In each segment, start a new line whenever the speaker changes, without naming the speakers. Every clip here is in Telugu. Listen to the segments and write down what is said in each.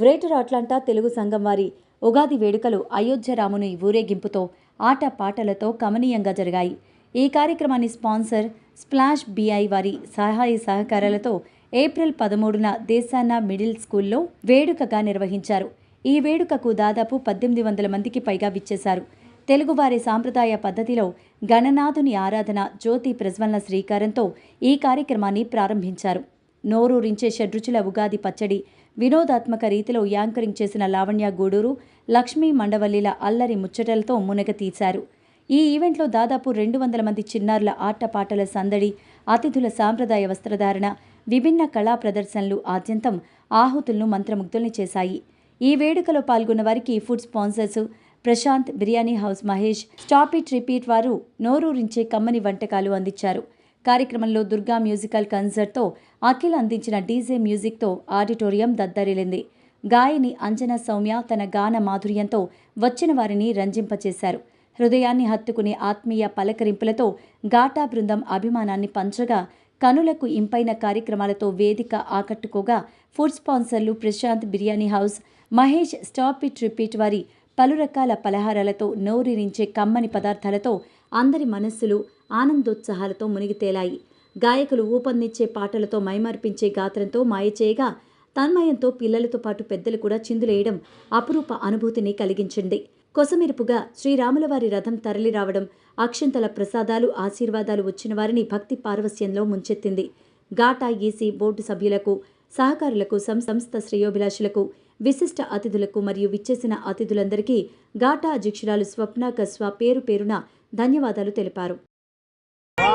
గ్రేటర్ అట్లాంటా తెలుగు సంఘం వారి ఉగాది వేడుకలు అయోధ్య రాముని ఊరేగింపుతో ఆట పాటలతో కమనీయంగా జరిగాయి. ఈ కార్యక్రమాన్ని స్పాన్సర్ స్ప్లాష్ బిఐ వారి సహాయ సహకారాలతో ఏప్రిల్ పదమూడున దేశాన్న మిడిల్ స్కూల్లో వేడుకగా నిర్వహించారు. ఈ వేడుకకు దాదాపు పద్దెనిమిది వందల మందికి పైగా విచ్చేశారు. తెలుగువారి సాంప్రదాయ పద్ధతిలో గణనాథుని ఆరాధన జ్యోతి ప్రజ్వలన శ్రీకారంతో ఈ కార్యక్రమాన్ని ప్రారంభించారు. నోరూరించే షడ్రుచుల ఉగాది పచ్చడి వినోదాత్మక రీతిలో యాంకరింగ్ చేసిన లావణ్య గూడూరు లక్ష్మీ మండవల్లిల అల్లరి ముచ్చటలతో మునగ తీశారు. ఈ ఈవెంట్లో దాదాపు రెండు వందల మంది చిన్నారుల ఆటపాటల సందడి అతిథుల సాంప్రదాయ వస్త్రధారణ విభిన్న కళా ప్రదర్శనలు ఆద్యంతం ఆహుతులను మంత్రముగ్ధుల్ని చేశాయి. ఈ వేడుకలో పాల్గొన్న వారికి food sponsors Prashanth biryani house Mahesh stop it repeat వారు నోరూరించే కమ్మని వంటకాలు అందించారు. కార్యక్రమంలో దుర్గా మ్యూజికల్ కన్సర్ట్తో అఖిల్ అందించిన డీజే మ్యూజిక్తో ఆడిటోరియం దద్దరిల్లింది. గాయని అంజనా సౌమ్య తన గాన మాధుర్యంతో వచ్చిన వారిని రంజింపచేశారు. హృదయాన్ని హత్తుకునే ఆత్మీయ పలకరింపులతో గాటా బృందం అభిమానాన్ని పంచగా కనులకు ఇంపైన కార్యక్రమాలతో వేదిక ఆకట్టుకోగా food స్పాన్సర్లు Prashanth biryani house Mahesh stop it repeat వారి పలు రకాల పలహారాలతో నోరిరించే కమ్మని పదార్థాలతో అందరి మనస్సులు ఆనందోత్సాహాలతో మునిగితేలాయి. గాయకులు ఊపందించే పాటలతో మైమర్పించే గాత్రంతో మాయచేయగా తన్మయంతో పిల్లలతో పాటు పెద్దలు కూడా చిందులేయడం అపురూప అనుభూతిని కలిగించింది కొసమెరుపుగా శ్రీరాములవారి రథం తరలి రావడం అక్షంతల ప్రసాదాలు ఆశీర్వాదాలు వచ్చిన వారిని భక్తి పారవస్యంలో ముంచెత్తింది. ఘాటా ఈసీ బోర్డు సభ్యులకు సహకారులకు సం- సంస్థ శ్రేయోభిలాషులకు విశిష్ట అతిథులకు మరియు విచ్చేసిన అతిథులందరికీ ఘాటా అధ్యక్షురాలు స్వప్న కస్వా పేరు పేరున ధన్యవాదాలు తెలిపారు.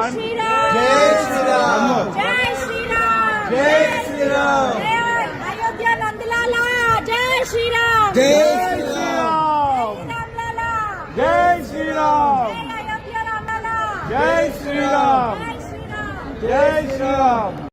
jesu Jai Shri Ram. Jai Shri Ram. Jai Shri Ram. Ayodhya Nandlala. Jai Shri Ram. Jai Shri Ram. Jai Nandlala. Jai Shri Ram. Jai Ayodhya Nandlala. Jai Shri Ram. Jai Shri Ram. Jai Shri Ram.